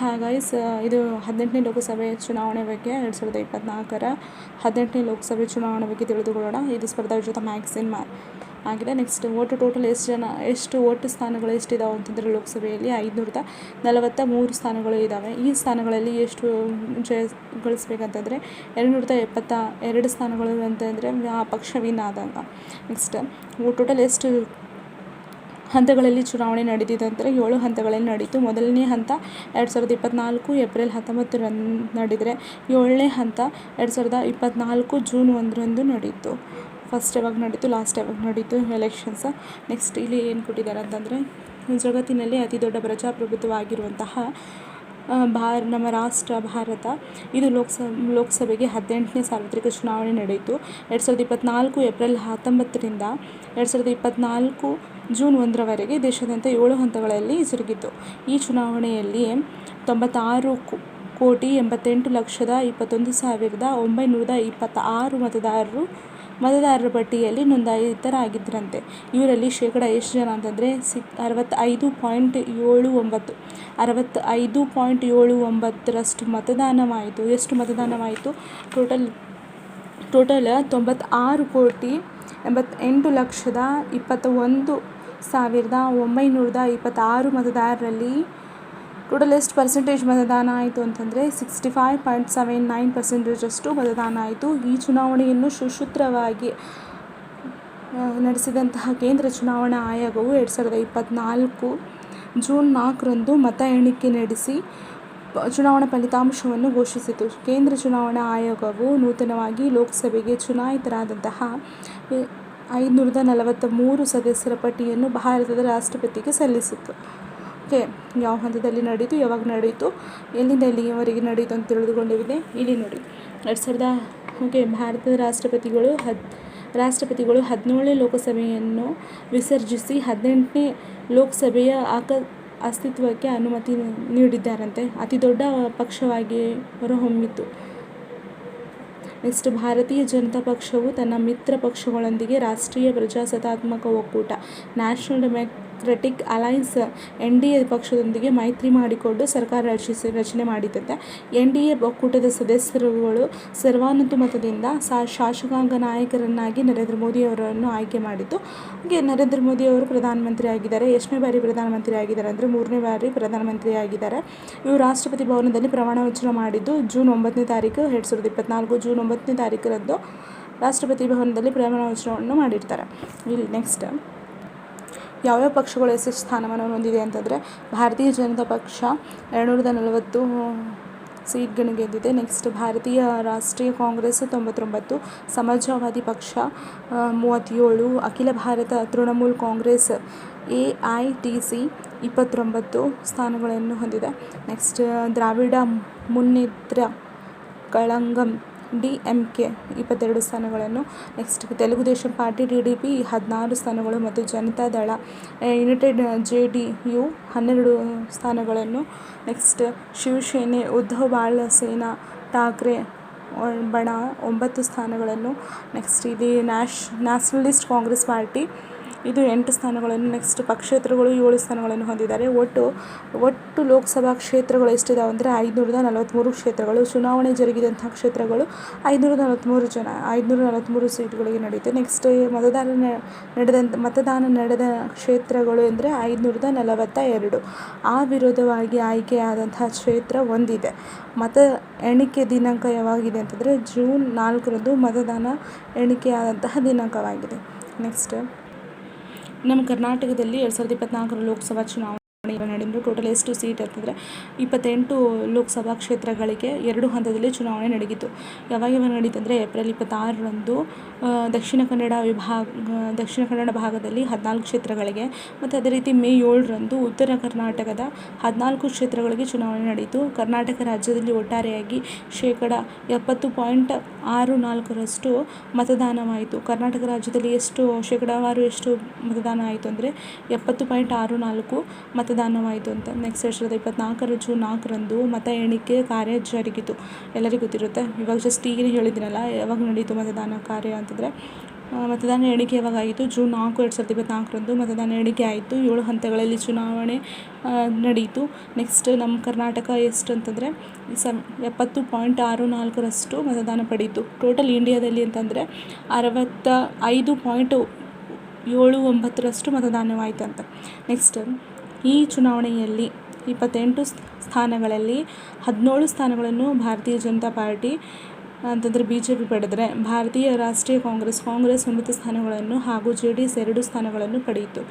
ಹಾಂ ಸ, ಇದು ಹದಿನೆಂಟನೇ ಲೋಕಸಭೆ ಚುನಾವಣೆ ಬಗ್ಗೆ ಎರಡು ಸಾವಿರದ ಇಪ್ಪತ್ತ್ನಾಲ್ಕರ ಹದಿನೆಂಟನೇ ಲೋಕಸಭೆ ಚುನಾವಣೆ ಬಗ್ಗೆ ತಿಳಿದುಕೊಳ್ಳೋಣ. ಇದು ಸ್ಪರ್ಧಾಯುತ ಮ್ಯಾಗ್ಸಿನ್ ಮಾ, ಆಗಿದೆ. ನೆಕ್ಸ್ಟ್ ಓಟು ಟೋಟಲ್ ಎಷ್ಟು ಜನ, ಎಷ್ಟು ಒಟ್ಟು ಸ್ಥಾನಗಳು ಎಷ್ಟಿದಾವೆ ಅಂತಂದರೆ ಲೋಕಸಭೆಯಲ್ಲಿ ಐದುನೂರದ ನಲವತ್ತ ಮೂರು ಸ್ಥಾನಗಳು ಇದ್ದಾವೆ ಈ ಸ್ಥಾನಗಳಲ್ಲಿ ಎಷ್ಟು ಜಯ ಗಳಿಸ್ಬೇಕಂತಂದರೆ ಎರಡುನೂರದ ಎಪ್ಪತ್ತ ಎರಡು ಸ್ಥಾನಗಳು ಅಂತಂದರೆ, ಆ ಪಕ್ಷ ವಿನ್ ಆದಾಗ. ನೆಕ್ಸ್ಟ್ ಟೋಟಲ್ ಎಷ್ಟು ಹಂತಗಳಲ್ಲಿ ಚುನಾವಣೆ ನಡೆದಿದೆ ಅಂದರೆ ಏಳು ಹಂತಗಳಲ್ಲಿ ನಡೀತು ಮೊದಲನೇ ಹಂತ ಎರಡು ಸಾವಿರದ ಇಪ್ಪತ್ತ್ನಾಲ್ಕು ಏಪ್ರಿಲ್ ಹತ್ತೊಂಬತ್ತರಂದು ನಡೆದರೆ ಏಳನೇ ಹಂತ ಎರಡು ಸಾವಿರದ ಇಪ್ಪತ್ತ್ನಾಲ್ಕು ಜೂನ್ ಒಂದರಂದು ನಡೀತು ಫಸ್ಟ್ ಯಾವಾಗ ನಡೀತು ಲಾಸ್ಟ್ ಯಾವಾಗ ನಡೀತು ಎಲೆಕ್ಷನ್ಸ್ ನೆಕ್ಸ್ಟ್ ಇಲ್ಲಿ ಏನು ಕೊಟ್ಟಿದ್ದಾರೆ ಅಂತಂದರೆ, ಜಗತ್ತಿನಲ್ಲಿ ಅತಿ ದೊಡ್ಡ ಪ್ರಜಾಪ್ರಭುತ್ವವಾಗಿರುವಂತಹ ಭಾರ, ನಮ್ಮ ರಾಷ್ಟ್ರ ಭಾರತ, ಇದು ಲೋಕಸ, ಲೋಕಸಭೆಗೆ ಹದಿನೆಂಟನೇ ಸಾರ್ವತ್ರಿಕ ಚುನಾವಣೆ ನಡೆಯಿತು. ಎರಡು ಸಾವಿರದ ಇಪ್ಪತ್ತ್ನಾಲ್ಕು ಏಪ್ರಿಲ್ ಹತ್ತೊಂಬತ್ತರಿಂದ ಎರಡು ಸಾವಿರದ ಇಪ್ಪತ್ತ್ನಾಲ್ಕು ಜೂನ್ ಒಂದರವರೆಗೆ ದೇಶಾದ್ಯಂತ ಏಳು ಹಂತಗಳಲ್ಲಿ ಜರುಗಿತು ಈ ಚುನಾವಣೆಯಲ್ಲಿ ತೊಂಬತ್ತಾರು ಕೋಟಿ ಎಂಬತ್ತೆಂಟು ಲಕ್ಷದ ಇಪ್ಪತ್ತೊಂದು ಸಾವಿರದ ಒಂಬೈನೂರ ಇಪ್ಪತ್ತಾರು ಮತದಾರರು, ಮತದಾರರ ಪಟ್ಟಿಯಲ್ಲಿ ನೋಂದಾಯಿತರಾಗಿದ್ದರಂತೆ. ಇವರಲ್ಲಿ ಶೇಕಡ ಎಷ್ಟು ಜನ ಅಂತಂದರೆ ಸಿಕ್ ಅರವತ್ತೈದು ಪಾಯಿಂಟ್ ಏಳು ಒಂಬತ್ತು, ಅರವತ್ತೈದು ಪಾಯಿಂಟ್ ಏಳು ಒಂಬತ್ತರಷ್ಟು ಮತದಾನವಾಯಿತು. ಎಷ್ಟು ಮತದಾನವಾಯಿತು? ಟೋಟಲ್ ಟೋಟಲ್ ತೊಂಬತ್ತಾರು ಕೋಟಿ ಎಂಬತ್ತೆಂಟು ಲಕ್ಷದ ಇಪ್ಪತ್ತ ಒಂದು ಸಾವಿರದ ಒಂಬೈನೂರದ ಇಪ್ಪತ್ತಾರು ಮತದಾರರಲ್ಲಿ ಟೋಟಲ್ ಎಷ್ಟು ಪರ್ಸೆಂಟೇಜ್ ಮತದಾನ ಆಯಿತು ಅಂತಂದರೆ sixty five point seven nine ಪರ್ಸೆಂಟೇಜಷ್ಟು ಮತದಾನ ಆಯಿತು. ಈ ಚುನಾವಣೆಯನ್ನು ಸುಸೂತ್ರವಾಗಿ ನಡೆಸಿದಂತಹ ಕೇಂದ್ರ ಚುನಾವಣಾ ಆಯೋಗವು ಎರಡು ಸಾವಿರದ ಇಪ್ಪತ್ತ್ನಾಲ್ಕು ಜೂನ್ ನಾಲ್ಕರಂದು ಮತ ಎಣಿಕೆ ನಡೆಸಿ ಚುನಾವಣಾ ಫಲಿತಾಂಶವನ್ನು ಘೋಷಿಸಿತು. ಕೇಂದ್ರ ಚುನಾವಣಾ ಆಯೋಗವು ನೂತನವಾಗಿ ಲೋಕಸಭೆಗೆ ಚುನಾಯಿತರಾದಂತಹ ಐದುನೂರದ ನಲವತ್ತ ಮೂರು ಸದಸ್ಯರ ಪಟ್ಟಿಯನ್ನು ಭಾರತದ ರಾಷ್ಟ್ರಪತಿಗೆ ಸಲ್ಲಿಸಿತು. ಓಕೆ, ಯಾವ ಹಂತದಲ್ಲಿ ನಡೆಯಿತು, ಯಾವಾಗ ನಡೆಯಿತು, ಎಲ್ಲಿಂದ ಎಲ್ಲಿಯವರೆಗೆ ನಡೀತು ಅಂತ ತಿಳಿದುಕೊಂಡಿದೆ ಇಲ್ಲಿ ನೋಡಿ, ಎರಡು ಸಾವಿರದ, ಓಕೆ, ಭಾರತದ ರಾಷ್ಟ್ರಪತಿಗಳು ಹದ್, ರಾಷ್ಟ್ರಪತಿಗಳು ಹದಿನೇಳನೇ ಲೋಕಸಭೆಯನ್ನು ವಿಸರ್ಜಿಸಿ ಹದಿನೆಂಟನೇ ಲೋಕಸಭೆಯ ಆಕ, ಅಸ್ತಿತ್ವಕ್ಕೆ ಅನುಮತಿ ನೀಡಿದ್ದಾರಂತೆ. ಅತಿ ದೊಡ್ಡ ಪಕ್ಷವಾಗಿ ಹೊರಹೊಮ್ಮಿತು. ನೆಕ್ಸ್ಟ್ ಭಾರತೀಯ ಜನತಾ ಪಕ್ಷವು ತನ್ನ ಮಿತ್ರ ಪಕ್ಷಗಳೊಂದಿಗೆ ರಾಷ್ಟ್ರೀಯ ಪ್ರಜಾಸತ್ತಾತ್ಮಕ ಒಕ್ಕೂಟ national democratic alliance N D A ಪಕ್ಷದೊಂದಿಗೆ ಮೈತ್ರಿ ಮಾಡಿಕೊಂಡು ಸರ್ಕಾರ ರಚಿಸಿ ರಚನೆ ಮಾಡಿದಂತೆ ಎನ್ ಡಿ ಎ ಒಕ್ಕೂಟದ ಸದಸ್ಯರುಗಳು ಸರ್ವಾನುಮತದಿಂದ ಶಾಸಕಾಂಗ ನಾಯಕರನ್ನಾಗಿ ನರೇಂದ್ರ ಮೋದಿಯವರನ್ನು ಆಯ್ಕೆ ಮಾಡಿದ್ದು. ಹಾಗೆ ನರೇಂದ್ರ ಮೋದಿ ಅವರು ಪ್ರಧಾನಮಂತ್ರಿ ಆಗಿದ್ದಾರೆ. ಎಷ್ಟನೇ ಬಾರಿ ಪ್ರಧಾನಮಂತ್ರಿ ಆಗಿದ್ದಾರೆ ಅಂದರೆ ಮೂರನೇ ಬಾರಿ ಪ್ರಧಾನಮಂತ್ರಿ ಆಗಿದ್ದಾರೆ. ಇವರು ರಾಷ್ಟ್ರಪತಿ ಭವನದಲ್ಲಿ ಪ್ರಮಾಣ ವಚನ ಮಾಡಿದ್ದು ಜೂನ್ ಒಂಬತ್ತನೇ ತಾರೀಕು, ಎರಡು ಸಾವಿರದ ಇಪ್ಪತ್ನಾಲ್ಕು ಜೂನ್ ಒಂಬತ್ತನೇ ತಾರೀಕರಂದು ರಾಷ್ಟ್ರಪತಿ ಭವನದಲ್ಲಿ ಪ್ರಮಾಣ ವಚನವನ್ನು ಮಾಡಿರ್ತಾರೆ. ಇಲ್ಲಿ ನೆಕ್ಸ್ಟ್ ಯಾವ್ಯಾವ ಪಕ್ಷಗಳು ಎಷ್ಟೆಷ್ಟು ಸ್ಥಾನಮಾನವನ್ನು ಹೊಂದಿದೆ ಅಂತಂದರೆ ಭಾರತೀಯ ಜನತಾ ಪಕ್ಷ ಎರಡುನೂರದ ನಲವತ್ತು ಸೀಟ್ಗಳನ್ನು ಗೆದ್ದಿದೆ. ನೆಕ್ಸ್ಟ್ ಭಾರತೀಯ ರಾಷ್ಟ್ರೀಯ ಕಾಂಗ್ರೆಸ್ ತೊಂಬತ್ತೊಂಬತ್ತು, ಸಮಾಜವಾದಿ ಪಕ್ಷ ಮೂವತ್ತೇಳು, ಅಖಿಲ Bharat Trinamool Congress, A I T C ಇಪ್ಪತ್ತೊಂಬತ್ತು ಸ್ಥಾನಗಳನ್ನು ಹೊಂದಿದೆ. Next Dravida Munnetra Kazhagam D M K ಇಪ್ಪತ್ತೆರಡು ಸ್ಥಾನಗಳನ್ನು next Telugu Desam party D D P ಹದಿನಾರು ಸ್ಥಾನಗಳು ಮತ್ತು Janata Dal united J D U ಹನ್ನೆರಡು ಸ್ಥಾನಗಳನ್ನು ನೆಕ್ಸ್ಟ್ ಶಿವಸೇನೆ, ಉದ್ಧವ್ ಬಾಳಸೇನಾ, ಠಾಕ್ರೆ ಬಣ ಒಂಬತ್ತು ಸ್ಥಾನಗಳನ್ನು ನೆಕ್ಸ್ಟ್ ಇಲ್ಲಿ ನ್ಯಾಷ್ ನ್ಯಾಷನಲಿಸ್ಟ್ ಕಾಂಗ್ರೆಸ್ ಪಾರ್ಟಿ. ಇದು ಎಂಟು ಸ್ಥಾನಗಳನ್ನು ನೆಕ್ಸ್ಟ್ ಪಕ್ಷೇತ್ರಗಳು ಏಳು ಸ್ಥಾನಗಳನ್ನು ಹೊಂದಿದ್ದಾರೆ. ಒಟ್ಟು ಒಟ್ಟು ಲೋಕಸಭಾ ಕ್ಷೇತ್ರಗಳು ಎಷ್ಟಿದಾವೆ ಅಂದರೆ ಐದುನೂರದ ನಲವತ್ತ್ಮೂರು ಕ್ಷೇತ್ರಗಳು, ಚುನಾವಣೆ ಜರುಗಿದಂಥ ಕ್ಷೇತ್ರಗಳು ಐದುನೂರ ನಲವತ್ತ್ಮೂರು ಜನ ಐದುನೂರ ನಲವತ್ತ್ಮೂರು ಸೀಟ್ಗಳಿಗೆ ನಡೆಯುತ್ತೆ. ನೆಕ್ಸ್ಟ್ ಮತದಾನ ನಡೆದಂಥ ಮತದಾನ ನಡೆದ ಕ್ಷೇತ್ರಗಳು ಎಂದರೆ ಐದುನೂರದ ನಲವತ್ತ ಎರಡು ಆ ವಿರೋಧವಾಗಿ ಆಯ್ಕೆಯಾದಂತಹ ಕ್ಷೇತ್ರ ಒಂದಿದೆ. ಮತ ಎಣಿಕೆ ದಿನಾಂಕ ಯಾವಾಗಿದೆ ಅಂತಂದರೆ ಜೂನ್ ನಾಲ್ಕರಂದು ಮತದಾನ ಎಣಿಕೆಯಾದಂತಹ ದಿನಾಂಕವಾಗಿದೆ. ನೆಕ್ಸ್ಟ್ ನಮ್ಮ ಕರ್ನಾಟಕದಲ್ಲಿ ಎರಡು ಸಾವಿರದ ಇಪ್ಪತ್ತ್ನಾಲ್ಕರ ಲೋಕಸಭಾ ಚುನಾವಣೆ ನಡೆದರೂ ಟೋಟಲ್ ಎಷ್ಟು ಸೀಟ್ ಅಂತಂದರೆ ಇಪ್ಪತ್ತೆಂಟು ಲೋಕಸಭಾ ಕ್ಷೇತ್ರಗಳಿಗೆ ಎರಡು ಹಂತದಲ್ಲಿ ಚುನಾವಣೆ ನಡೆಯಿತು ಯಾವಾಗ ಯಾವಾಗ ನಡೀತಂದರೆ ಏಪ್ರಿಲ್ ಇಪ್ಪತ್ತಾರರಂದು ದಕ್ಷಿಣ ಕನ್ನಡ ವಿಭಾಗ, ದಕ್ಷಿಣ ಕನ್ನಡ ಭಾಗದಲ್ಲಿ ಹದಿನಾಲ್ಕು ಕ್ಷೇತ್ರಗಳಿಗೆ ಮತ್ತು ಅದೇ ರೀತಿ ಮೇ ಏಳರಂದು ಉತ್ತರ ಕರ್ನಾಟಕದ ಹದಿನಾಲ್ಕು ಕ್ಷೇತ್ರಗಳಿಗೆ ಚುನಾವಣೆ ನಡೆಯಿತು. ಕರ್ನಾಟಕ ರಾಜ್ಯದಲ್ಲಿ ಒಟ್ಟಾರೆಯಾಗಿ ಶೇಕಡ ಎಪ್ಪತ್ತು ಪಾಯಿಂಟ್ ಆರು ನಾಲ್ಕರಷ್ಟು ಮತದಾನವಾಯಿತು. ಕರ್ನಾಟಕ ರಾಜ್ಯದಲ್ಲಿ ಎಷ್ಟು, ಶೇಕಡಾವಾರು ಎಷ್ಟು ಮತದಾನ ಆಯಿತು ಅಂದರೆ ಎಪ್ಪತ್ತು ಪಾಯಿಂಟ್ ಆರು ನಾಲ್ಕು ಮತದಾನವಾಯಿತು ಅಂತ. ನೆಕ್ಸ್ಟ್ ಎರಡು ಸಾವಿರದ ಇಪ್ಪತ್ತ್ನಾಲ್ಕರ ಜೂನ್ ನಾಲ್ಕರಂದು ಮತ ಎಣಿಕೆ ಕಾರ್ಯ ಜರುಗಿತು. ಎಲ್ಲರಿಗೂ ಗೊತ್ತಿರುತ್ತೆ. ಇವಾಗ ಜಸ್ಟ್ ಈಗಲೇ ಹೇಳಿದ್ದೀನಲ್ಲ, ಯಾವಾಗ ನಡೀತು ಮತದಾನ ಕಾರ್ಯ ಅಂತಂದರೆ ಮತದಾನ ಎಣಿಕೆ ಯಾವಾಗ ಆಯಿತು? ಜೂನ್ ನಾಲ್ಕು, ಎರಡು ಸಾವಿರದ ಇಪ್ಪತ್ತ್ನಾಲ್ಕರಂದು ಮತದಾನ ಎಣಿಕೆ ಆಯಿತು. ಏಳು ಹಂತಗಳಲ್ಲಿ ಚುನಾವಣೆ ನಡೆಯಿತು ನೆಕ್ಸ್ಟ್ ನಮ್ಮ ಕರ್ನಾಟಕ ಎಷ್ಟು ಅಂತಂದರೆ ಸಮ್ ಎಪ್ಪತ್ತು ಪಾಯಿಂಟ್ ಆರು ನಾಲ್ಕರಷ್ಟು ಮತದಾನ ಪಡೀತು. ಟೋಟಲ್ ಇಂಡಿಯಾದಲ್ಲಿ ಅಂತಂದರೆ, ಅರವತ್ತ ಐದು ಪಾಯಿಂಟ್ ಏಳು ಒಂಬತ್ತರಷ್ಟು ಮತದಾನವಾಯಿತಂತೆ ನೆಕ್ಸ್ಟ್ ಈ ಚುನಾವಣೆಯಲ್ಲಿ ಇಪ್ಪತ್ತೆಂಟು ಸ್ಥಾನಗಳಲ್ಲಿ ಹದಿನೇಳು ಸ್ಥಾನಗಳನ್ನು ಭಾರತೀಯ ಜನತಾ ಪಾರ್ಟಿ ಅಂತಂದರೆ ಬಿ ಜೆ ಪಿ ಪಡೆದರೆ ಭಾರತೀಯ ರಾಷ್ಟ್ರೀಯ ಕಾಂಗ್ರೆಸ್ ಕಾಂಗ್ರೆಸ್ ಒಂಬತ್ತು ಸ್ಥಾನಗಳನ್ನು ಹಾಗೂ ಜೆ ಡಿ ಎಸ್ ಎರಡು ಸ್ಥಾನಗಳನ್ನು ಪಡೆಯಿತು.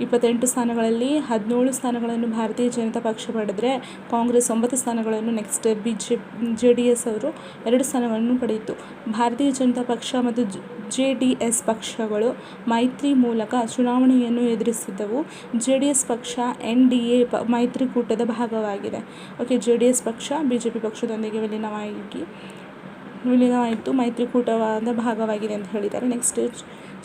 ಇಪ್ಪತ್ತೆಂಟು ಸ್ಥಾನಗಳಲ್ಲಿ ಹದಿನೇಳು ಸ್ಥಾನಗಳನ್ನು ಭಾರತೀಯ ಜನತಾ ಪಕ್ಷ ಪಡೆದರೆ ಕಾಂಗ್ರೆಸ್ ಒಂಬತ್ತು ಸ್ಥಾನಗಳನ್ನು next B J J D S ಅವರು ಎರಡು ಸ್ಥಾನಗಳನ್ನು ಪಡೆಯಿತು. ಭಾರತೀಯ ಜನತಾ ಪಕ್ಷ ಮತ್ತು ಜೆ ಡಿ ಎಸ್ ಪಕ್ಷಗಳು ಮೈತ್ರಿ ಮೂಲಕ ಚುನಾವಣೆಯನ್ನು ಎದುರಿಸಿದ್ದವು. ಜೆ ಡಿ ಎಸ್ ಪಕ್ಷ ಎನ್ ಡಿ ಎ ಪ, ಮೈತ್ರಿಕೂಟದ ಭಾಗವಾಗಿದೆ. ಓಕೆ ಜೆ ಡಿ ಎಸ್ ಪಕ್ಷ ಬಿ ಜೆ ಪಿ ಪಕ್ಷದೊಂದಿಗೆ ವಿಲೀನವಾಗಿ, ವಿಲೀನವಾಯಿತು, ಮೈತ್ರಿಕೂಟವಾದ ಭಾಗವಾಗಿದೆ ಅಂತ ಹೇಳಿದ್ದಾರೆ. ನೆಕ್ಸ್ಟ್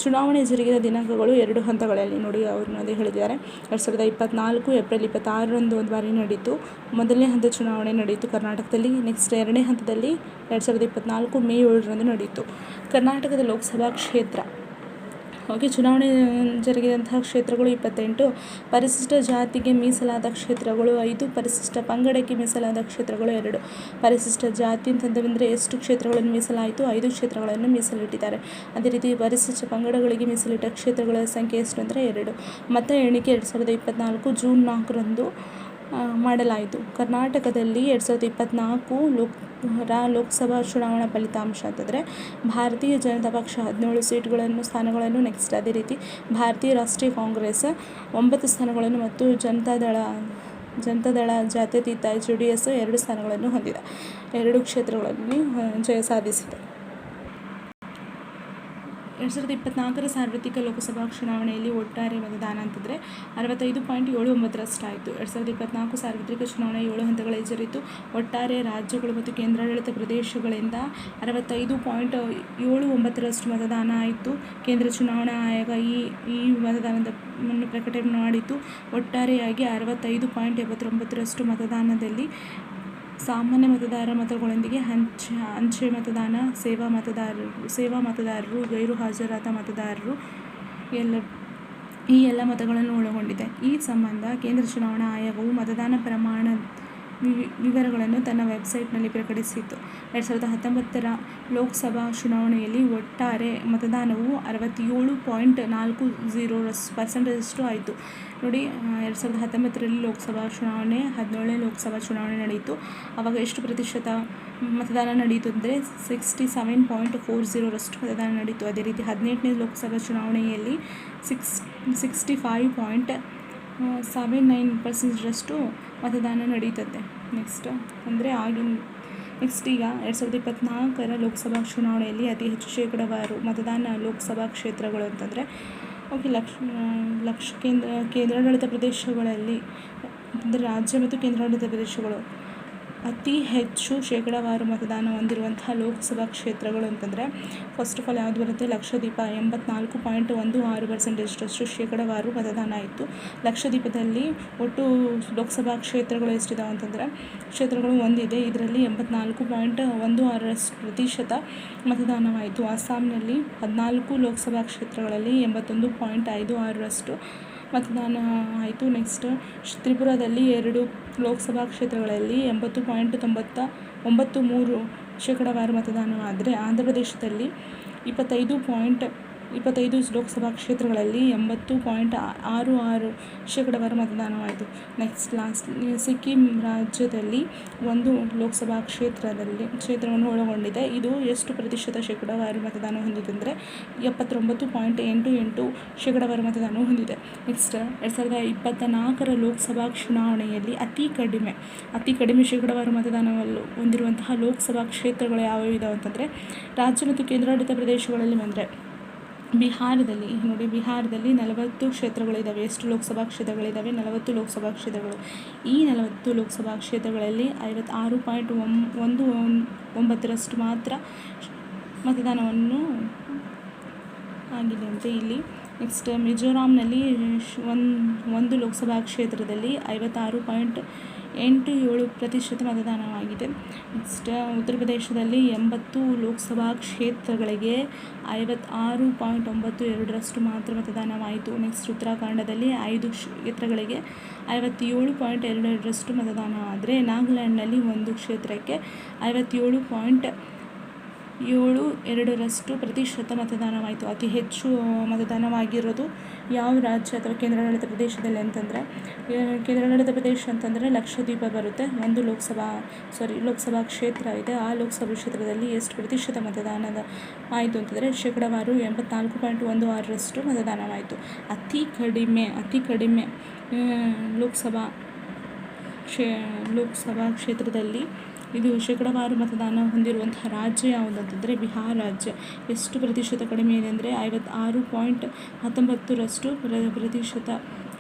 ಚುನಾವಣೆ ಜರುಗಿದ ದಿನಾಂಕಗಳು ಎರಡು ಹಂತಗಳಲ್ಲಿ ನೋಡಿ ಅವರು ಅದೇ ಹೇಳಿದ್ದಾರೆ. ಎರಡು ಸಾವಿರದ ಇಪ್ಪತ್ತ್ನಾಲ್ಕು ಏಪ್ರಿಲ್ ಇಪ್ಪತ್ತಾರರಂದು ಒಂದು ಬಾರಿ ನಡೀತು. ಮೊದಲನೇ ಹಂತ ಚುನಾವಣೆ ನಡೆಯಿತು. ಕರ್ನಾಟಕದಲ್ಲಿ ನೆಕ್ಸ್ಟ್ ಎರಡನೇ ಹಂತದಲ್ಲಿ ಎರಡು ಸಾವಿರದ ಇಪ್ಪತ್ತ್ನಾಲ್ಕು ಮೇ ಏಳರಂದು ನಡೆಯಿತು ಕರ್ನಾಟಕದ ಲೋಕಸಭಾ ಕ್ಷೇತ್ರ ಓಕೆ ಚುನಾವಣೆ ಜರುಗಿದಂತಹ ಕ್ಷೇತ್ರಗಳು ಇಪ್ಪತ್ತೆಂಟು. ಪರಿಶಿಷ್ಟ ಜಾತಿಗೆ ಮೀಸಲಾದ ಕ್ಷೇತ್ರಗಳು ಐದು, ಪರಿಶಿಷ್ಟ ಪಂಗಡಕ್ಕೆ ಮೀಸಲಾದ ಕ್ಷೇತ್ರಗಳು ಎರಡು. ಪರಿಶಿಷ್ಟ ಜಾತಿ ಅಂತಂದರೆ ಎಷ್ಟು ಕ್ಷೇತ್ರಗಳನ್ನು ಮೀಸಲಾಯಿತು? ಐದು ಕ್ಷೇತ್ರಗಳನ್ನು ಮೀಸಲಿಟ್ಟಿದ್ದಾರೆ. ಅದೇ ರೀತಿ ಪರಿಶಿಷ್ಟ ಪಂಗಡಗಳಿಗೆ ಮೀಸಲಿಟ್ಟ ಕ್ಷೇತ್ರಗಳ ಸಂಖ್ಯೆ ಎಷ್ಟು ಅಂದರೆ ಎರಡು. ಮತ ಎಣಿಕೆ ಎರಡು ಸಾವಿರದ ಇಪ್ಪತ್ತ್ನಾಲ್ಕು ಜೂನ್ ನಾಲ್ಕರಂದು ಮಾಡಲಾಯಿತು. ಕರ್ನಾಟಕದಲ್ಲಿ ಎರಡು ಸಾವಿರದ ಇಪ್ಪತ್ತ್ನಾಲ್ಕು ಲೋಕ್, ರ, ಲೋಕಸಭಾ ಚುನಾವಣಾ ಫಲಿತಾಂಶ ಅಂತಂದರೆ ಭಾರತೀಯ ಜನತಾ ಪಕ್ಷ ಹದಿನೇಳು ಸೀಟ್ಗಳನ್ನು, ಸ್ಥಾನಗಳನ್ನು ನೆಕ್ಸ್ಟ್ ಅದೇ ರೀತಿ ಭಾರತೀಯ ರಾಷ್ಟ್ರೀಯ ಕಾಂಗ್ರೆಸ್ ಒಂಬತ್ತು ಸ್ಥಾನಗಳನ್ನು ಮತ್ತು ಜನತಾದಳ ಜನತಾದಳ ಜಾತ್ಯತೀತ ಜೆ ಡಿ ಎಸ್ ಎರಡು ಸ್ಥಾನಗಳನ್ನು ಹೊಂದಿದೆ. ಎರಡು ಕ್ಷೇತ್ರಗಳಲ್ಲಿ ಜಯ ಸಾಧಿಸಿದೆ. ಎರಡು ಸಾವಿರದ ಇಪ್ಪತ್ತ್ನಾಲ್ಕರ ಸಾರ್ವತ್ರಿಕ ಲೋಕಸಭಾ ಚುನಾವಣೆಯಲ್ಲಿ ಒಟ್ಟಾರೆ ಮತದಾನ ಅಂತಂದರೆ ಅರವತ್ತೈದು ಪಾಯಿಂಟ್ ಏಳು ಒಂಬತ್ತರಷ್ಟಾಯಿತು. ಎರಡು ಸಾವಿರದ ಇಪ್ಪತ್ತ್ನಾಲ್ಕು ಸಾರ್ವತ್ರಿಕ ಚುನಾವಣೆ ಏಳು ಹಂತಗಳಲ್ಲಿ ಜರಿತು ಒಟ್ಟಾರೆ ರಾಜ್ಯಗಳು ಮತ್ತು ಕೇಂದ್ರಾಡಳಿತ ಪ್ರದೇಶಗಳಿಂದ ಅರವತ್ತೈದು ಪಾಯಿಂಟ್ ಏಳು ಒಂಬತ್ತರಷ್ಟು ಮತದಾನ ಆಯಿತು. ಕೇಂದ್ರ ಚುನಾವಣಾ ಆಯೋಗ ಈ ಈ ಮತದಾನದ ಪ್ರಕಟಣೆ ಮಾಡಿತು ಒಟ್ಟಾರೆಯಾಗಿ ಅರವತ್ತೈದು ಪಾಯಿಂಟ್ ಎಪ್ಪತ್ತೊಂಬತ್ತರಷ್ಟು ಮತದಾನದಲ್ಲಿ ಸಾಮಾನ್ಯ ಮತದಾರ ಮತಗಳೊಂದಿಗೆ ಹಂಚೆ, ಅಂಚೆ ಮತದಾನ, ಸೇವಾ ಮತದಾರರು ಸೇವಾ ಮತದಾರರು ಗೈರು ಹಾಜರಾದ ಮತದಾರರು ಎಲ್ಲ, ಈ ಎಲ್ಲ ಮತಗಳನ್ನು ಒಳಗೊಂಡಿದೆ. ಈ ಸಂಬಂಧ ಕೇಂದ್ರ ಚುನಾವಣಾ ಆಯೋಗವು ಮತದಾನ ಪ್ರಮಾಣ ವಿವರಗಳನ್ನು ತನ್ನ ವೆಬ್ಸೈಟ್ನಲ್ಲಿ ಪ್ರಕಟಿಸಿತ್ತು ಎರಡು ಸಾವಿರದ ಹತ್ತೊಂಬತ್ತರ ಲೋಕಸಭಾ ಚುನಾವಣೆಯಲ್ಲಿ ಒಟ್ಟಾರೆ ಮತದಾನವು ಅರವತ್ತೇಳು ಪಾಯಿಂಟ್ ನಾಲ್ಕು ಝೀರೋ ಪರ್ಸೆಂಟೇಜಷ್ಟು ಆಯಿತು. ನೋಡಿ ಎರಡು ಸಾವಿರದ ಹತ್ತೊಂಬತ್ತರಲ್ಲಿ ಲೋಕಸಭಾ ಚುನಾವಣೆ, ಹದಿನೇಳನೇ ಲೋಕಸಭಾ ಚುನಾವಣೆ ನಡೆಯಿತು. ಆವಾಗ ಎಷ್ಟು ಪ್ರತಿಶತ ಮತದಾನ ನಡೆಯಿತು ಅಂದರೆ ಸಿಕ್ಸ್ಟಿ ಸೆವೆನ್ ಪಾಯಿಂಟ್ ಫೋರ್ ಝೀರೋರಷ್ಟು ಮತದಾನ ನಡೆಯಿತು. ಅದೇ ರೀತಿ ಹದಿನೆಂಟನೇ ಲೋಕಸಭಾ ಚುನಾವಣೆಯಲ್ಲಿ six, sixty five point seven nine ಪರ್ಸೆಂಟಷ್ಟು ಮತದಾನ ನಡೀತದೆ. ನೆಕ್ಸ್ಟ್ ಅಂದರೆ ಆಗಿನ ನೆಕ್ಸ್ಟ್ ಈಗ ಎರಡು ಸಾವಿರದ ಇಪ್ಪತ್ತ್ನಾಲ್ಕರ ಲೋಕಸಭಾ ಚುನಾವಣೆಯಲ್ಲಿ ಅತಿ ಹೆಚ್ಚು ಶೇಕಡಾವಾರು ಮತದಾನ ಲೋಕಸಭಾ ಕ್ಷೇತ್ರಗಳು ಅಂತಂದರೆ ಓಕೆ ಲಕ್ಷ ಲಕ್ಷ ಕೇಂದ್ರ, ಕೇಂದ್ರಾಡಳಿತ ಪ್ರದೇಶಗಳಲ್ಲಿ, ಅಂದರೆ ರಾಜ್ಯ ಮತ್ತು ಕೇಂದ್ರಾಡಳಿತ ಪ್ರದೇಶಗಳು. ಅತಿ ಹೆಚ್ಚು ಶೇಕಡಾವಾರು ಮತದಾನ ಹೊಂದಿರುವಂತಹ ಲೋಕಸಭಾ ಕ್ಷೇತ್ರಗಳು ಅಂತಂದರೆ ಫಸ್ಟ್ ಆಫ್ ಆಲ್ ಯಾವುದು ಬರುತ್ತೆ? ಲಕ್ಷದೀಪ ಎಂಬತ್ನಾಲ್ಕು ಪಾಯಿಂಟ್ ಒಂದು ಆರು ಪರ್ಸೆಂಟೇಜಷ್ಟು ಶೇಕಡಾವಾರು ಮತದಾನ ಆಯಿತು. ಲಕ್ಷದೀಪದಲ್ಲಿ ಒಟ್ಟು ಲೋಕಸಭಾ ಕ್ಷೇತ್ರಗಳು ಎಷ್ಟಿದಾವೆ ಅಂತಂದರೆ, ಕ್ಷೇತ್ರಗಳು ಒಂದಿದೆ. ಇದರಲ್ಲಿ ಎಂಬತ್ನಾಲ್ಕು ಪಾಯಿಂಟ್ ಒಂದು ಆರರಷ್ಟು ಪ್ರತಿಶತ ಮತದಾನವಾಯಿತು. ಅಸ್ಸಾಂನಲ್ಲಿ ಹದಿನಾಲ್ಕು ಲೋಕಸಭಾ ಕ್ಷೇತ್ರಗಳಲ್ಲಿ ಎಂಬತ್ತೊಂದು ಪಾಯಿಂಟ್ ಐದು ಆರರಷ್ಟು ಮತದಾನ ಆಯಿತು ನೆಕ್ಸ್ಟ್ ತ್ರಿಪುರಾದಲ್ಲಿ ಎರಡು ಲೋಕಸಭಾ ಕ್ಷೇತ್ರಗಳಲ್ಲಿ ಎಂಬತ್ತು ಪಾಯಿಂಟ್ ತೊಂಬತ್ತ ಒಂಬತ್ತು ಮೂರು ಶೇಕಡಾವಾರು ಮತದಾನವಾದರೆ ಆಂಧ್ರ ಪ್ರದೇಶದಲ್ಲಿ ಇಪ್ಪತ್ತೈದು ಪಾಯಿಂಟ್ ಇಪ್ಪತ್ತೈದು ಲೋಕಸಭಾ ಕ್ಷೇತ್ರಗಳಲ್ಲಿ ಎಂಬತ್ತು ಪಾಯಿಂಟ್ ಆರು ಆರು ಶೇಕಡಾವಾರು ಮತದಾನವಾಯಿತು. ನೆಕ್ಸ್ಟ್, ಲಾಸ್ಟ್, ಸಿಕ್ಕಿಂ ರಾಜ್ಯದಲ್ಲಿ ಒಂದು ಲೋಕಸಭಾ ಕ್ಷೇತ್ರದಲ್ಲಿ, ಕ್ಷೇತ್ರವನ್ನು ಒಳಗೊಂಡಿದೆ. ಇದು ಎಷ್ಟು ಪ್ರತಿಶತ ಶೇಕಡಾವಾರು ಮತದಾನ ಹೊಂದಿದೆ ಅಂದರೆ ಎಪ್ಪತ್ತೊಂಬತ್ತು ಪಾಯಿಂಟ್ ಎಂಟು ಎಂಟು ಶೇಕಡಾವಾರು ಮತದಾನ ಹೊಂದಿದೆ. ನೆಕ್ಸ್ಟ್, ಎರಡು ಸಾವಿರದ ಇಪ್ಪತ್ತ ನಾಲ್ಕರ ಲೋಕಸಭಾ ಚುನಾವಣೆಯಲ್ಲಿ ಅತಿ ಕಡಿಮೆ ಅತಿ ಕಡಿಮೆ ಶೇಕಡಾವಾರು ಮತದಾನವನ್ನು ಹೊಂದಿರುವಂತಹ ಲೋಕಸಭಾ ಕ್ಷೇತ್ರಗಳು ಯಾವ್ಯಾವ ಇದಾವೆ ಅಂತಂದರೆ ರಾಜ್ಯ ಮತ್ತು ಕೇಂದ್ರಾಡಳಿತ ಪ್ರದೇಶಗಳಲ್ಲಿ ಬಂದರೆ ಬಿಹಾರದಲ್ಲಿ, ನೋಡಿ, ಬಿಹಾರದಲ್ಲಿ ನಲವತ್ತು ಕ್ಷೇತ್ರಗಳಿದ್ದಾವೆ ಎಷ್ಟು ಲೋಕಸಭಾ ಕ್ಷೇತ್ರಗಳಿದ್ದಾವೆ ನಲವತ್ತು ಲೋಕಸಭಾ ಕ್ಷೇತ್ರಗಳು. ಈ ನಲವತ್ತು ಲೋಕಸಭಾ ಕ್ಷೇತ್ರಗಳಲ್ಲಿ ಐವತ್ತಾರು ಪಾಯಿಂಟ್ ಒಂ ಒಂದು ಒಂಬತ್ತರಷ್ಟು ಮಾತ್ರ ಮತದಾನವನ್ನು ಆಗಿದೆ ಅಂತೆ ಇಲ್ಲಿ. ನೆಕ್ಸ್ಟ್ ಮಿಜೋರಾಂನಲ್ಲಿ ಒಂದು ಒಂದು ಲೋಕಸಭಾ ಕ್ಷೇತ್ರದಲ್ಲಿ ಐವತ್ತಾರು ಪಾಯಿಂಟ್ ಎಂಟು ಏಳು ಪ್ರತಿಶತ ಮತದಾನವಾಗಿದೆ ನೆಕ್ಸ್ಟ್ ಉತ್ತರ ಪ್ರದೇಶದಲ್ಲಿ ಎಂಬತ್ತು ಲೋಕಸಭಾ ಕ್ಷೇತ್ರಗಳಿಗೆ ಐವತ್ತಾರು ಪಾಯಿಂಟ್ ಒಂಬತ್ತು ಎರಡರಷ್ಟು ಮಾತ್ರ ಮತದಾನವಾಯಿತು. ನೆಕ್ಸ್ಟ್ ಉತ್ತರಾಖಂಡದಲ್ಲಿ ಐದು ಕ್ಷೇತ್ರಗಳಿಗೆ ಐವತ್ತೇಳು ಪಾಯಿಂಟ್ ಎರಡೆರಡರಷ್ಟು ಮತದಾನ ಆದರೆ ನಾಗಾಲ್ಯಾಂಡ್ನಲ್ಲಿ ಒಂದು ಕ್ಷೇತ್ರಕ್ಕೆ ಐವತ್ತೇಳು ಪಾಯಿಂಟ್ ಏಳು ಎರಡರಷ್ಟು ಪ್ರತಿಶತ ಮತದಾನವಾಯಿತು. ಅತಿ ಹೆಚ್ಚು ಮತದಾನವಾಗಿರೋದು ಯಾವ ರಾಜ್ಯ ಅಥವಾ ಕೇಂದ್ರಾಡಳಿತ ಪ್ರದೇಶದಲ್ಲಿ ಅಂತಂದರೆ ಕೇಂದ್ರಾಡಳಿತ ಪ್ರದೇಶ ಅಂತಂದರೆ ಲಕ್ಷದ್ವೀಪ ಬರುತ್ತೆ. ಒಂದು ಲೋಕಸಭಾ ಸಾರಿ ಲೋಕಸಭಾ ಕ್ಷೇತ್ರ ಇದೆ. ಆ ಲೋಕಸಭಾ ಕ್ಷೇತ್ರದಲ್ಲಿ ಎಷ್ಟು ಪ್ರತಿಶತ ಮತದಾನದ ಆಯಿತು ಅಂತಂದರೆ, ಶೇಕಡಾವಾರು ಎಂಬತ್ನಾಲ್ಕು ಪಾಯಿಂಟ್ ಒಂದು ಆರರಷ್ಟು ಮತದಾನವಾಯಿತು. ಅತಿ ಕಡಿಮೆ ಅತಿ ಕಡಿಮೆ ಲೋಕಸಭಾ ಕ್ಷೇ, ಲೋಕಸಭಾ ಕ್ಷೇತ್ರದಲ್ಲಿ ಇದು ಶೇಕಡಾವಾರು ಮತದಾನ ಹೊಂದಿರುವಂತಹ ರಾಜ್ಯ ಯಾವುದಂತಂದರೆ ಬಿಹಾರ ರಾಜ್ಯ. ಎಷ್ಟು ಪ್ರತಿಶತ ಕಡಿಮೆ ಇದೆ ಅಂದರೆ ಐವತ್ತಾರು ಪಾಯಿಂಟ್ ಹತ್ತೊಂಬತ್ತರಷ್ಟು ಪ್ರತಿಶತ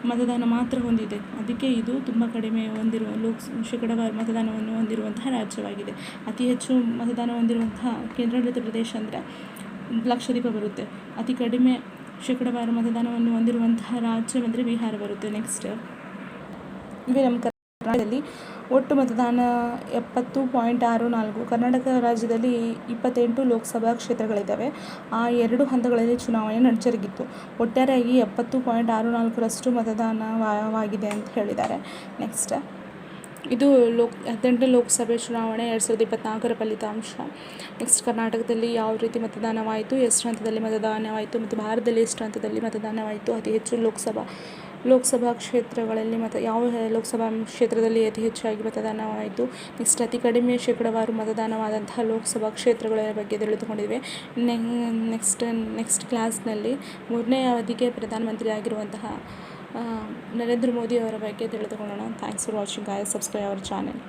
ಮತದಾನ ಮಾತ್ರ ಹೊಂದಿದೆ. ಅದಕ್ಕೆ ಇದು ತುಂಬ ಕಡಿಮೆ ಹೊಂದಿರುವ ಲೋಕ್, ಶೇಕಡಾವಾರು ಮತದಾನವನ್ನು ಹೊಂದಿರುವಂತಹ ರಾಜ್ಯವಾಗಿದೆ. ಅತಿ ಹೆಚ್ಚು ಮತದಾನ ಹೊಂದಿರುವಂತಹ ಕೇಂದ್ರಾಡಳಿತ ಪ್ರದೇಶ ಅಂದರೆ ಲಕ್ಷದ್ವೀಪ ಬರುತ್ತೆ. ಅತಿ ಕಡಿಮೆ ಶೇಕಡಾವಾರು ಮತದಾನವನ್ನು ಹೊಂದಿರುವಂತಹ ರಾಜ್ಯವೆಂದರೆ ಬಿಹಾರ ಬರುತ್ತೆ. ನೆಕ್ಸ್ಟ್ ಇವೇ ನಮ್ಮ ಕರ್ನಾಟಕದಲ್ಲಿ ಒಟ್ಟು ಮತದಾನ ಎಪ್ಪತ್ತು ಪಾಯಿಂಟ್ ಆರು ನಾಲ್ಕು. ಕರ್ನಾಟಕ ರಾಜ್ಯದಲ್ಲಿ ಇಪ್ಪತ್ತೆಂಟು ಲೋಕಸಭಾ ಕ್ಷೇತ್ರಗಳಿದ್ದಾವೆ. ಆ ಎರಡು ಹಂತಗಳಲ್ಲಿ ಚುನಾವಣೆ ನಡೆಜರುಗಿತ್ತು. ಒಟ್ಟಾರೆಯಾಗಿ ಎಪ್ಪತ್ತು ಪಾಯಿಂಟ್ ಆರು ನಾಲ್ಕರಷ್ಟು ಮತದಾನವಾಗಿದೆ ಅಂತ ಹೇಳಿದ್ದಾರೆ. ನೆಕ್ಸ್ಟ್. ಇದು ಲೋಕ್, ಹದಿನೆಂಟನೇ ಲೋಕಸಭೆ ಚುನಾವಣೆ, ಎರಡು ಸಾವಿರದ ಇಪ್ಪತ್ತ್ನಾಲ್ಕರ ಫಲಿತಾಂಶ. ನೆಕ್ಸ್ಟ್ ಕರ್ನಾಟಕದಲ್ಲಿ ಯಾವ ರೀತಿ ಮತದಾನವಾಯಿತು? ಎಷ್ಟು ಹಂತದಲ್ಲಿ ಮತದಾನವಾಯಿತು? ಮತ್ತು ಭಾರತದಲ್ಲಿ ಎಷ್ಟು ಹಂತದಲ್ಲಿ ಮತದಾನವಾಯಿತು? ಅತಿ ಹೆಚ್ಚು ಲೋಕಸಭಾ ಲೋಕಸಭಾ ಕ್ಷೇತ್ರಗಳಲ್ಲಿ ಮತ, ಯಾವ ಲೋಕಸಭಾ ಕ್ಷೇತ್ರದಲ್ಲಿ ಅತಿ ಹೆಚ್ಚಾಗಿ ಮತದಾನವಾಯಿತು? ನೆಕ್ಸ್ಟ್ ಅತಿ ಕಡಿಮೆ ಶೇಕಡಾವಾರು ಮತದಾನವಾದಂತಹ ಲೋಕಸಭಾ ಕ್ಷೇತ್ರಗಳ ಬಗ್ಗೆ ತಿಳಿದುಕೊಂಡಿವೆ. ನೆಕ್ಸ್ಟ್ ನೆಕ್ಸ್ಟ್ ಕ್ಲಾಸ್ನಲ್ಲಿ ಮೂರನೇ ಅವಧಿಗೆ ಪ್ರಧಾನಮಂತ್ರಿ ಆಗಿರುವಂತಹ ನರೇಂದ್ರ ಮೋದಿ ಅವರ ಬಗ್ಗೆ ತಿಳಿದುಕೊಳ್ಳೋಣ. Thanks for watching guys subscribe our channel